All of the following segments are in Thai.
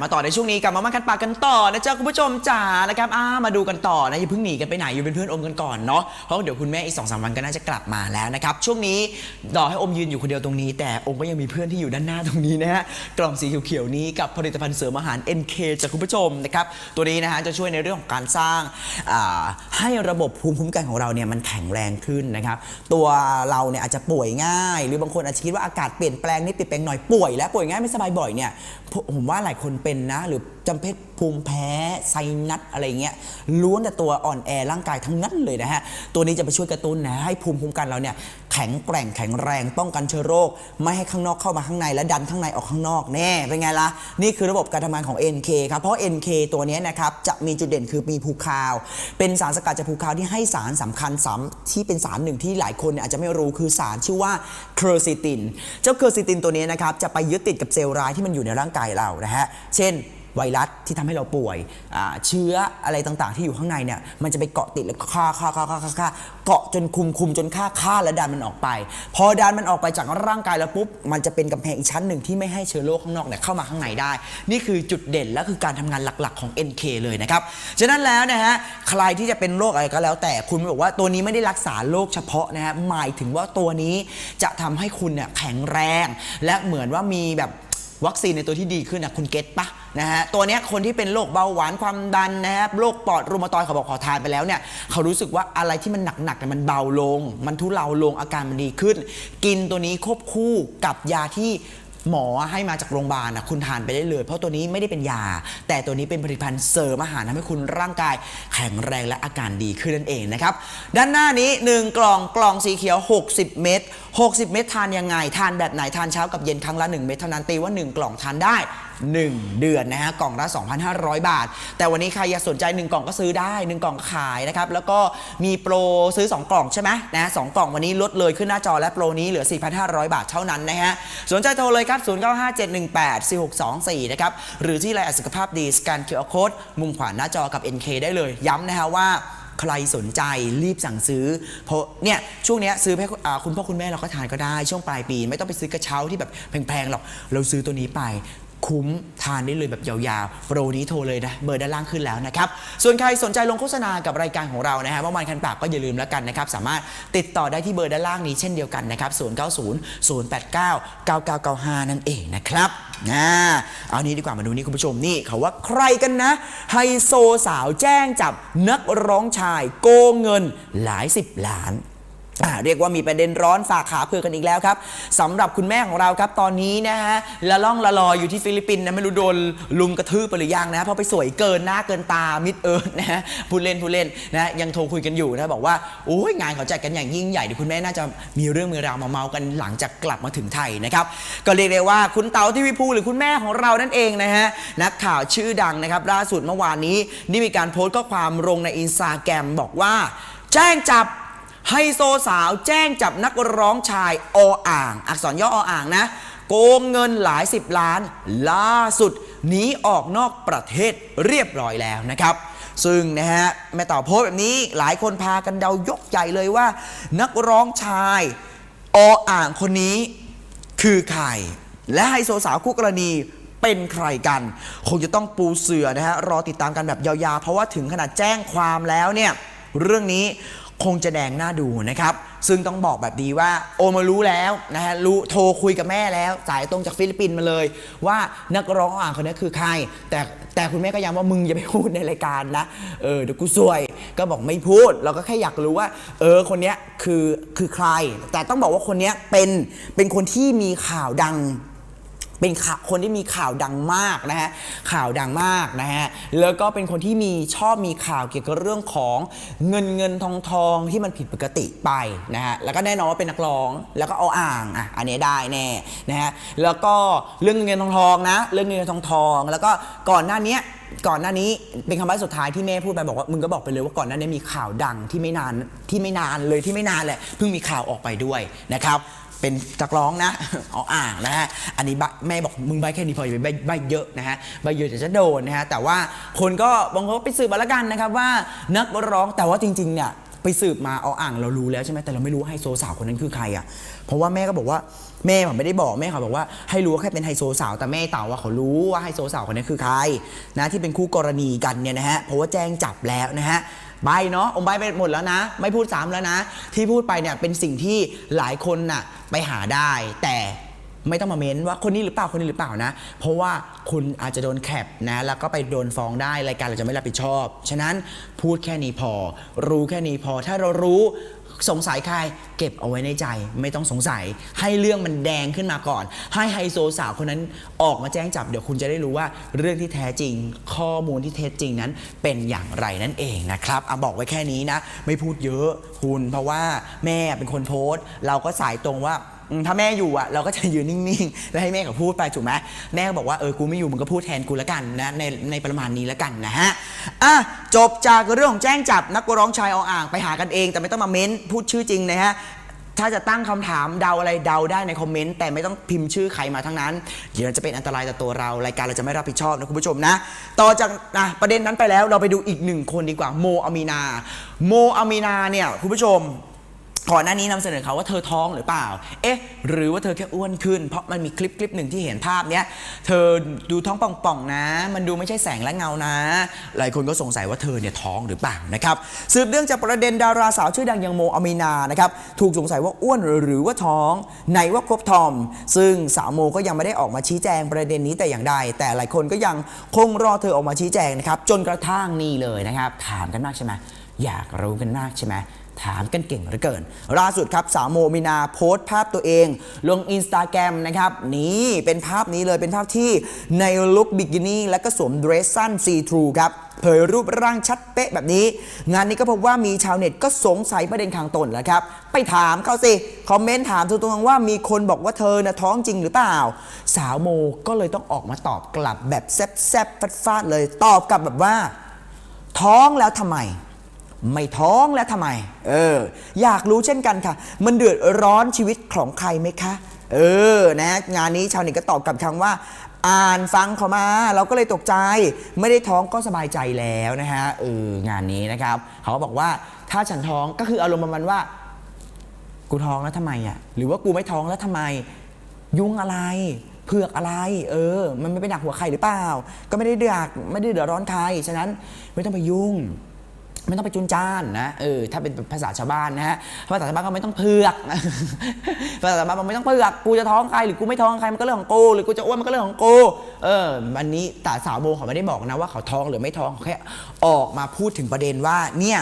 มาต่อในช่วงนี้กับมามาคัดปากกันต่อนะจ๊ะคุณผู้ชมจ๋านะครับอ่ามาดูกันต่อนะอย่าเพิ่งหนีกันไปไหนอยู่เป็นเพื่อนอมกันก่อนเนาะเพราะเดี๋ยวคุณแม่อีกสองสามวันก็น่าจะกลับมาแล้วนะครับช่วงนี้ดอให้อมยืนอยู่คนเดียวตรงนี้ แต่อมก็ยังมีเพื่อนที่อยู่ด้านหน้าตรงนี้นะฮะกล่องสีเขียวๆนี้กับผลิตภัณฑ์เสริมอาหาร NK จากคุณผู้ชมนะครับตัวนี้นะฮะจะช่วยในเรื่องของการสร้างาให้ระบบภูมิคุ้มกันของเราเนี่ยมันแข็งแรงขึ้นนะครับตัวเราเนี่ยอาจจะป่วยง่าย หรือบางคนอาจจะคิดว่าอากาศเปลี่ยนแปลงนิดเปลี่ยนแปลงหน่อยป่วยแล้วป่วยง่ายไม่สบายบ่อยเนี่ยผมว่าหลายคนเป็นนะ หรือ จำเพศภูมิแพ้ไซนัสอะไรเงี้ยล้วนแต่ตัวอ่อนแอร่างกายทั้งนั้นเลยนะฮะ ตัวนี้จะไปช่วยกระตุ้นนะให้ภูมิคุ้มกันเราเนี่ยแข็งแกร่งแข็งแรงป้องกันเชื้อโรค ไม่ให้ข้างนอกเข้ามาข้างในและดันข้างในออกข้างนอกแน่เป็นไงล่ะ นี่คือระบบการทำงานของ NK ครับ เพราะ NK ตัวนี้นะครับจะมีจุดเด่นคือมีภูคาว เป็นสารสกัดจากภูคาวที่ให้สารสำคัญสาที่เป็นสารหนึ่งที่หลายคนเนี่ยอาจจะไม่รู้คือสารชื่อว่าเคอร์ซิติน เจ้าเคอร์ซิตินตัวนี้นะครับจะไปยึดติดกับเซลล์ร้ายที่มันอยู่ในร่างกายเรานะฮะเช่น ไวรัสที่ทำให้เราป่วย เชื้ออะไรต่างๆ ที่อยู่ข้างในเนี่ยมันจะไปเกาะติดแล้วฆ่าฆ่าฆ่าฆ่าฆ่าฆ่าเกาะจนคุมคุมจนฆ่าฆ่าและดันมันออกไป พอดันมันออกไปจากร่างกายแล้วปุ๊บมันจะเป็นกำแพงอีกชั้นหนึ่งที่ไม่ให้เชื้อโรคข้างนอกเนี่ยเข้ามาข้างในได้ นี่คือจุดเด่นและคือการทำงานหลักๆของ NK เลยนะครับฉะนั้นแล้วนะฮะใครที่จะเป็นโรคอะไรก็แล้ว แต่คุณบอกว่าตัวนี้ไม่ได้รักษาโรคเฉพาะนะฮะหมายถึงว่าตัวนี้จะทำให้คุณเนี่ยแข็งแรง และเหมือนว่ามีแบบวัคซีนในตัวที่ดีขึ้นนะคุณเก็ตปะ นะฮะตัวเนี้ยคนที่เป็นโรคเบาหวานความดันนะครับโรคปอดรูมาตอยด์เขาบอกขอทานไปแล้วเนี่ยเขารู้สึกว่าอะไรที่มันหนักๆเนี่ยมันเบาลง มันทุเลาลงอาการมันดีขึ้น กินตัวนี้ควบคู่กับยาที่หมอให้มาจากโรงพยาบาลนะคุณทานไปได้เลย เพราะตัวนี้ไม่ได้เป็นยา แต่ตัวนี้เป็นผลิตภัณฑ์เสริมอาหารทำให้คุณร่างกายแข็งแรงและอาการดีขึ้นนั่นเองนะครับ ด้านหน้านี้ 1 กล่องกล่องสีเขียว 60 เม็ด60 เม็ดทานยังไง ทานแบบไหนทานเช้ากับเย็นครั้งละ 1 เม็ดเท่านั้นตีว่า 1 กล่องทานได้ 1 เดือนนะฮะกล่องละ 2,500 บาท แต่วันนี้ใครอยากสนใจ 1 กล่องก็ซื้อได้ 1 กล่องขายนะครับ แล้วก็มีโปรซื้อ 2 กล่องใช่ไหมนะสองกล่องวันนี้ลดเลยขึ้นหน้าจอและโปรนี้เหลือ 4,500 บาทเท่านั้นนะฮะสนใจโทรเลยครับ 0957184624 นะครับ หรือที่ไลน์สุขภาพดีสแกน QR Code มุมขวาหน้าจอกับ NK ได้เลยย้ำนะฮะว่าใครสนใจรีบสั่งซื้อ เพราะเนี่ยช่วงเนี้ยซื้อให้อ่าคุณพ่อคุณแม่เราก็ทานก็ได้ ช่วงปลายปี ไม่ต้องไปซื้อกระเช้าที่แบบแพงๆหรอกเราซื้อตัวนี้ไป คุ้มทานได้เลยแบบยาวๆ โปรนี้โทรเลยนะเบอร์ด้านล่างขึ้นแล้วนะครับ ส่วนใครสนใจลงโฆษณากับรายการของเรานะฮะเมื่อวานคันปากก็อย่าลืมแล้วกันนะครับ สามารถติดต่อได้ที่เบอร์ด้านล่างนี้เช่นเดียวกันนะครับ 090 089 9995 นั่นเองนะครับนะเอานี้ดีกว่ามาดูนี่คุณผู้ชมนี่เขาว่าใครกันนะไฮโซสาวแจ้งจับนักร้องชายโกงเงินหลายสิบล้าน เรียกว่ามีประเด็นร้อนฝากขาเพื่อกันอีกแล้วครับสำหรับคุณแม่ของเราครับตอนนี้นะฮะละล่องละลอยอยู่ที่ฟิลิปปินส์นะไม่รู้โดนลุมกระทืบไปหรือยังนะเพราะไปสวยเกินหน้าเกินตามิดเอิร์ธนะฮะพูดเล่นพูดเล่นนะยังโทรคุยกันอยู่นะบอกว่าโอ้ยงานเขาจัดกันอย่างยิ่งใหญ่เดี๋ยวคุณแม่น่าจะมีเรื่องมีราวมาเมากันหลังจากกลับมาถึงไทยนะครับก็เรียกได้ว่าคุณเต๋าที่วิภูหรือคุณแม่ของเรานั่นเองนะฮะนักข่าวชื่อดังนะครับล่าสุดเมื่อวานนี้ได้มีการโพสต์ข้อความลงในอินสตาแกรมบอกว่า แจ้งจับ ไฮโซสาวแจ้งจับนักร้องชายออ่าง อักษรย่อออ่างนะ โกงเงินหลายสิบล้าน ล่าสุดหนีออกนอกประเทศเรียบร้อยแล้วนะครับ ซึ่งนะฮะแม่ต่อโพสแบบนี้หลายคนพากันเดายกใหญ่เลยว่า นักร้องชายออ่างคนนี้คือใคร และไฮโซสาวคู่กรณีเป็นใครกัน คงจะต้องปูเสือนะฮะรอติดตามกันแบบยาวๆ เพราะว่าถึงขนาดแจ้งความแล้วเนี่ยเรื่องนี้ คงจะแดงหน้าดูนะครับ ซึ่งต้องบอกแบบดีว่าโอมารู้แล้วนะฮะรู้โทรคุยกับแม่แล้ว สายตรงจากฟิลิปปินส์มาเลย ว่านักร้องอ่างคนนี้คือใคร แต่แต่คุณแม่ก็ย้ำว่ามึงอย่าไปพูดในรายการนะเออเดี๋ยวกูซวย ก็บอกไม่พูด เราก็แค่อยากรู้ว่า เออคนเนี้ยคือคือใคร แต่ต้องบอกว่าคนเนี้ยเป็นเป็นคนที่มีข่าวดัง เป็นคนที่มีข่าวดังมากนะฮะข่าวดังมากนะฮะแล้วก็เป็นคนที่มีชอบมีข่าวเกี่ยวกับเรื่องของเงินเงินทองทองที่มันผิดปกติไปนะฮะแล้วก็แน่นอนว่าเป็นนักร้องแล้วก็เอาอ่างอะอันนี้ได้แน่นะฮะแล้วก็เรื่องเงินเงินทองทองนะ เรื่องเงินเงินทองทอง แล้วก็ก่อนหน้านี้ก่อนหน้านี้เป็นคำใบ้สุดท้ายที่แม่พูดไปบอกว่ามึงก็บอกไปเลยว่าก่อนหน้านี้มีข่าวดังที่ไม่นานที่ไม่นานเลยที่ไม่นานแหละเพิ่งมีข่าวออกไปด้วยนะครับ เป็นนักร้องนะเอาอ่างนะฮะอันนี้บ้แม่บอกมึงใบแค่นี้พออย่าไปใบเยอะนะฮะใบเยอะเดี๋ยวจะโดนนะฮะแต่ว่าคนก็บางคนก็ไปสืบมาแล้วกันนะครับว่านักร้องแต่ว่าจริงๆเนี่ยไปสืบมาเอาอ่างเรารู้แล้วใช่ไหมแต่เราไม่รู้ไฮโซสาวคนนั้นคือใครอะเพราะว่าแม่ก็บอกว่าแม่เขาไม่ได้บอกแม่เขาบอกว่าให้รู้ว่าแค่เป็นไฮโซสาวแต่แม่เต่าว่าเขารู้ว่าไฮโซสาวคนนี้นคือใครนะที่เป็นคู่กรณีกันเนี่ยนะฮะเพราะว่าแจ้งจับแล้วนะฮะ ใบเนาะอมใบไปหมดแล้วนะ ไม่พูดซ้ำแล้วนะ ที่พูดไปเนี่ยเป็นสิ่งที่หลายคนน่ะไปหาได้แต่ ไม่ต้องมาเม้นว่าคนนี้หรือเปล่าคนนี้หรือเปล่านะ เพราะว่าคุณอาจจะโดนแคปนะแล้วก็ไปโดนฟ้องได้รายการเราจะไม่รับผิดชอบ ฉะนั้นพูดแค่นี้พอ รู้แค่นี้พอ ถ้าเรารู้สงสัยใครเก็บเอาไว้ในใจ ไม่ต้องสงสัย ให้เรื่องมันแดงขึ้นมาก่อน ให้ไฮโซสาวคนนั้นออกมาแจ้งจับ เดี๋ยวคุณจะได้รู้ว่าเรื่องที่แท้จริง ข้อมูลที่เท็จจริงนั้น เป็นอย่างไรนั่นเองนะครับอะบอกไว้แค่นี้นะ ไม่พูดเยอะคุณเพราะว่าแม่เป็นคนโพสต์ เราก็สายตรงว่า อืมถ้าแม่อยู่อะเราก็จะยืนนิ่งๆ แล้วให้แม่เขาพูดไปถูกไหมแม่ก็บอกว่าเออกูไม่อยู่มึงก็พูดแทนกูแล้วกันนะในในประมาณนี้แล้วกันนะฮะอะจบจากเรื่องของแจ้งจับนักร้องชายเอาอ่างไปหากันเอง แต่ไม่ต้องมาเม้นพูดชื่อจริงนะฮะถ้าจะตั้งคำถามเดาอะไรเดาได้ในคอมเมนต์แต่ไม่ต้องพิมพ์ชื่อใครมาทั้งนั้น เดี๋ยวจะเป็นอันตรายต่อตัวเรารายการเราจะไม่รับผิดชอบนะคุณผู้ชมนะ ต่อจากนะประเด็นนั้นไปแล้วเราไปดูอีกหนึ่งคนดีกว่าโมอามีนา โมอามีนาเนี่ยคุณผู้ชม ก่อนหน้านี้นำเสนอเขาว่าเธอท้องหรือเปล่า เอ๊ะ หรือว่าเธอแค่อ้วนขึ้น เพราะมันมีคลิปคลิปหนึ่งที่เห็นภาพเนี้ย เธอดูท้องป่องๆนะ มันดูไม่ใช่แสงและเงานะ หลายคนก็สงสัยว่าเธอเนี่ยท้องหรือเปล่านะครับ สืบเรื่องจากประเด็นดาราสาวชื่อดังย่างโมอามีนา นะครับ ถูกสงสัยว่าอ้วนหรือว่าท้องไหนว่าครบทอม ซึ่งสาวโมก็ยังไม่ได้ออกมาชี้แจงประเด็นนี้แต่อย่างใด แต่หลายคนก็ยังคงรอเธอออกมาชี้แจงนะครับ จนกระทั่งนี่เลยนะครับ ถามกันมากใช่ไหมอยากรู้กันมากใช่ไหม ถามกันเก่งเหลือเกิน ล่าสุดครับสาวโมมินาโพสต์ภาพตัวเอง ลงอินสตาแกรมนะครับ นี่เป็นภาพนี้เลยเป็นภาพที่ในลุคบิกินี่และก็สวมเดรสสั้นซีทรูครับเผยรูปร่างชัดเป๊ะแบบนี้ งานนี้ก็พบว่ามีชาวเน็ตก็สงสัยประเด็นข้างต้นแล้วครับ ไปถามเขาสิ คอมเมนต์ถามตรงๆว่ามีคนบอกว่าเธอนะท้องจริงหรือเปล่า สาวโมก็เลยต้องออกมาตอบกลับแบบแซ่บๆฟาดๆเลยตอบกลับแบบว่า ท้องแล้วทำไม ไม่ท้องแล้วทำไม เออ อยากรู้เช่นกันค่ะ มันเดือดร้อนชีวิตของใครไหมคะ เออ นะ งานนี้ชาวเน็ตก็ตอบกลับคำว่า อ่านฟังเขามา เราก็เลยตกใจ ไม่ได้ท้องก็สบายใจแล้วนะฮะ เออ งานนี้นะครับ เขาก็บอกว่าถ้าฉันท้องก็คืออารมณ์ประมาณว่า กูท้องแล้วทำไมอะ หรือว่ากูไม่ท้องแล้วทำไม ยุ่งอะไรเผือกอะไร เออ มันไม่ไปหนักหัวใครหรือเปล่า ก็ไม่ได้เดือดไม่ได้เดือดร้อนใคร ฉะนั้นไม่ต้องไปยุ่ง ไม่ต้องไปจุนจ้านนะเออถ้าเป็นภาษาชาวบ้านนะฮะภาษาชาวบ้านก็ไม่ต้องเผือกภาษาชาวบ้านมันไม่ต้องเผือกกูจะท้องใครหรือกูไม่ท้องใครมันก็เรื่องของกูหรือกูจะอ้วนมันก็เรื่องของกูเออวันนี้แต่สาวโบเขาไม่ได้บอกนะว่าเขาท้องหรือไม่ท้องเขาแค่ออกมาพูดถึงประเด็นว่าเนี่ย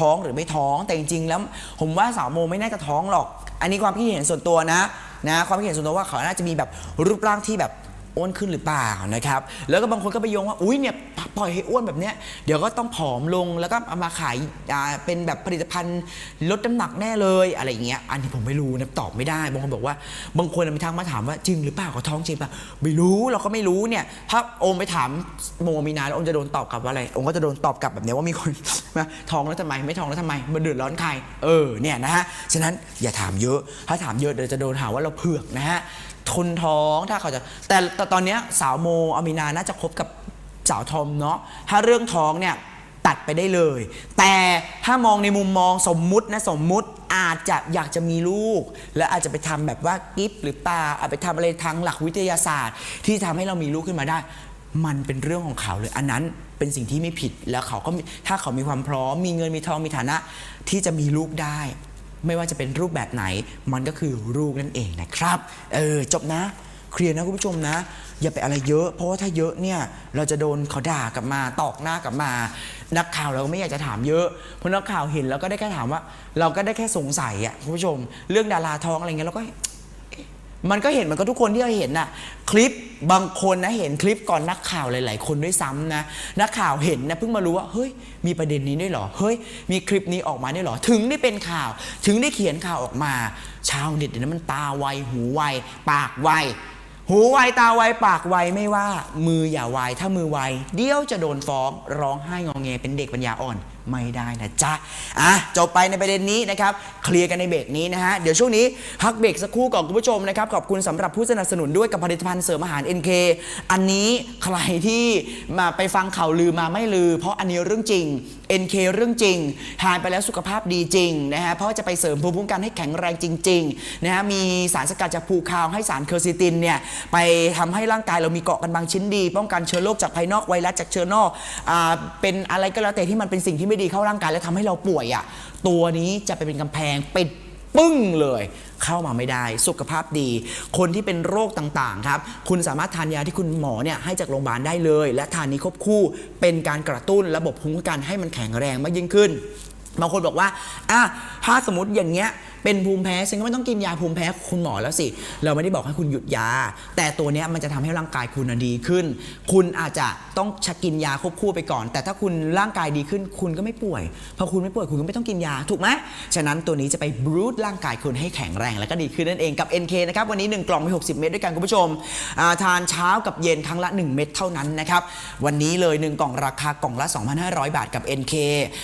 ท้องหรือไม่ท้องแต่จริงๆแล้ว ผมว่าสาวโมไม่น่าจะท้องหรอก อันนี้ความคิดเห็นส่วนตัวนะนะความคิดเห็นส่วนตัวว่าเขาน่าจะมีแบบรูปร่างที่แบบ อ้วนขึ้นหรือเปล่านะครับ แล้วก็บางคนก็ไปโยงว่า อุ้ยเนี่ยปล่อยให้อ้วนแบบเนี้ย เดี๋ยวก็ต้องผอมลง แล้วก็เอามาขายอ่าเป็นแบบผลิตภัณฑ์ลดน้ำหนักแน่เลยอะไรอย่างเงี้ย อันนี้ผมไม่รู้นะตอบไม่ได้ บางคนบอกว่า บางคนมีทางมาถามว่าจริงหรือเปล่าเขาท้องจริงเปล่าไม่รู้เราก็ไม่รู้เนี่ย ถ้าโอมไปถามโมมีนาแล้วโอมจะโดนตอบกลับว่าอะไร โอมก็จะโดนตอบกลับแบบเนี้ยว่ามีคนมาท้องแล้วทำไม ไม่ท้องแล้วทำไมมันเดือดร้อนใคร เออ เนี่ยนะฮะ ฉะนั้นอย่าถามเยอะ ถ้าถามเยอะเดี๋ยวจะโดนหาว่าเราเผือกนะฮะ ทนท้องถ้าเขาจะแต่แต่ตอนเนี้ยสาวโมอามีนาน่าจะคบกับสาวทอมเนาะถ้าเรื่องท้องเนี่ยตัดไปได้เลย แต่ถ้ามองในมุมมองสมมุตินะสมมุติอาจจะอยากจะมีลูก และอาจจะไปทำแบบว่ากิฟหรือเปล่าอาจไปทำอะไรทางหลักวิทยาศาสตร์ ที่ทำให้เรามีลูกขึ้นมาได้ มันเป็นเรื่องของเขาเลย อันนั้นเป็นสิ่งที่ไม่ผิดแล้วเขาก็ถ้าเขามีความพร้อม มีเงินมีทองมีฐานะที่จะมีลูกได้ ไม่ว่าจะเป็นรูปแบบไหน มันก็คือลูกนั่นเองนะครับ เออ จบนะ เคลียร์นะคุณผู้ชมนะ อย่าไปอะไรเยอะ เพราะว่าถ้าเยอะเนี่ย เราจะโดนเขาด่ากลับมา ตอกหน้ากลับมา นักข่าวเราก็ไม่อยากจะถามเยอะ เพราะนักข่าวเห็นแล้วก็ได้แค่ถามว่า เราก็ได้แค่สงสัยอะคุณผู้ชม เรื่องดาราท้องอะไรเงี้ยเราก็ มันก็เห็นมันก็ทุกคนที่เราเห็นน่ะคลิปบางคนนะเห็นคลิปก่อนนักข่าวหลาย ๆ คนด้วยซ้ำนะนักข่าวเห็นนะเพิ่งมารู้ว่าเฮ้ยมีประเด็นนี้ด้วยเหรอเฮ้ยมีคลิปนี้ออกมาด้วยเหรอถึงได้เป็นข่าว ถึงได้เขียนข่าวออกมา ชาวเน็ตเนี่ยนะมันตาไวหูไวปากไวหูไวตาไวปากไวไม่ว่า มืออย่าไวถ้ามือไวเดี๋ยวจะโดนฟ้องร้องไห้งอแงเป็นเด็กปัญญาอ่อน ไม่ได้นะจ๊ะอะจบไปในประเด็นนี้นะครับเคลียร์กันในเบรกนี้นะฮะเดี๋ยวช่วงนี้พักเบรกสักครู่ก่อนคุณผู้ชมนะครับขอบคุณสำหรับผู้สนับสนุนด้วยกับผลิตภัณฑ์เสริมอาหาร NK อันนี้ใครที่มาไปฟังข่าวลือมาไม่ลือ เพราะอันนี้เรื่องจริง NK เรื่องจริงทานไปแล้วสุขภาพดีจริงนะฮะเพราะจะไปเสริมภูมิคุ้มกันให้แข็งแรงจริงๆนะฮะมีสารสกัดจากภูคาวให้สารเคอร์ซิตินเนี่ยไปทำให้ร่างกายเรามีเกาะกันบางชิ้นดี ป้องกันเชื้อโรคจากภายนอกไวรัสจากเชื้อนอกอาเป็นอะไรก็แล้วแต่ที่มันเป็นสิ่งที่ไม่ดีเข้าร่างกายแล้วทำให้เราป่วยอะตัวนี้จะไปเป็นกำแพงปิดปึ้งเลย เข้ามาไม่ได้สุขภาพดี คนที่เป็นโรคต่างๆครับ คุณสามารถทานยาที่คุณหมอเนี่ยให้จากโรงพยาบาลได้เลย และทานนี้ควบคู่เป็นการกระตุ้นระบบภูมิคุ้มกันให้มันแข็งแรงมากยิ่งขึ้นบางคนบอกว่าอะถ้าสมมติอย่างเงี้ยเป็นภูมิแพ้ฉันก็ไม่ต้องกินยาภูมิแพ้คุณหมอแล้วสิ เราไม่ได้บอกให้คุณหยุดยา แต่ตัวเนี้ยมันจะทำให้ร่างกายคุณดีขึ้น คุณอาจจะต้องชักกินยาควบคู่ไปก่อน แต่ถ้าคุณร่างกายดีขึ้นคุณก็ไม่ป่วย พอคุณไม่ป่วยคุณก็ไม่ต้องกินยาถูกไหมฉะนั้นตัวนี้จะไปบรูทร่างกายคุณให้แข็งแรงแล้วก็ดีขึ้นนั่นเองกับ NK นะครับวันนี้ 1 กล่องมี 60 เม็ดด้วยกันคุณผู้ชมาทานเช้ากับเย็นครั้งละ 1 เม็ดเท่านั้นนะครับวันนี้เลย 1 กล่องราคากล่องละ 2,500 บาทกับ NK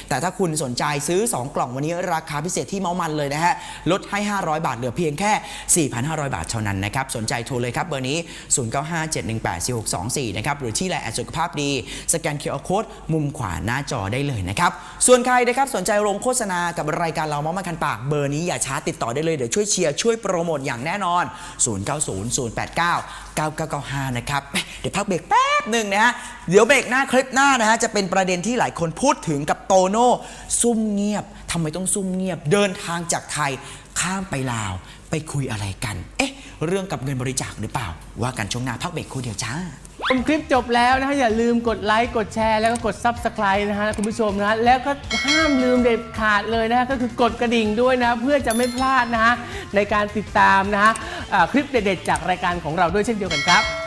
แต่ถ้าคุณสนใจซื้อ 2 กล่องวันนี้ราคาพิเศษที่เมามันเลยนะฮะลดให้ 500 บาทเหลือเพียงแค่ 4,500 บาทเท่านั้นนะครับ สนใจโทรเลยครับ เบอร์นี้ 0957184624 นะครับ หรือที่ไลน์แอดสุขภาพดี สแกนเคอร์โค้ดมุมขวาหน้าจอได้เลยนะครับ ส่วนใครนะครับสนใจลงโฆษณากับรายการเราเมามาคันปากเบอร์นี้อย่าช้าติดต่อได้เลย เดี๋ยวช่วยเชียร์ช่วยโปรโมทอย่างแน่นอน 090089 9995 นะครับ เดี๋ยวพักเบรกแป๊บหนึ่งนะฮะ เดี๋ยวเบรกหน้าคลิปหน้านะฮะจะเป็นประเด็นที่หลายคนพูดถึงกับโตโน่ซุ่มเงียบำไมต้องซุ่มเงียบ เดินทางจากไทยข้ามไปลาว ไปคุยอะไรกัน เอ๊ะ เรื่องกับเงินบริจาคหรือเปล่า ว่ากันช่วงหน้าพักเบรกครู่เดียวจ้า ชมคลิปจบแล้วนะฮะอย่าลืมกดไลค์กดแชร์แล้วก็กด Subscribe นะฮะคุณผู้ชมนะฮะแล้วก็ห้ามลืมเด็ดขาดเลยนะฮะก็คือกดกระดิ่งด้วยนะเพื่อจะไม่พลาดนะฮะในการติดตามนะฮะอ่าคลิปเด็ดๆจากรายการของเราด้วยเช่นเดียวกันครับ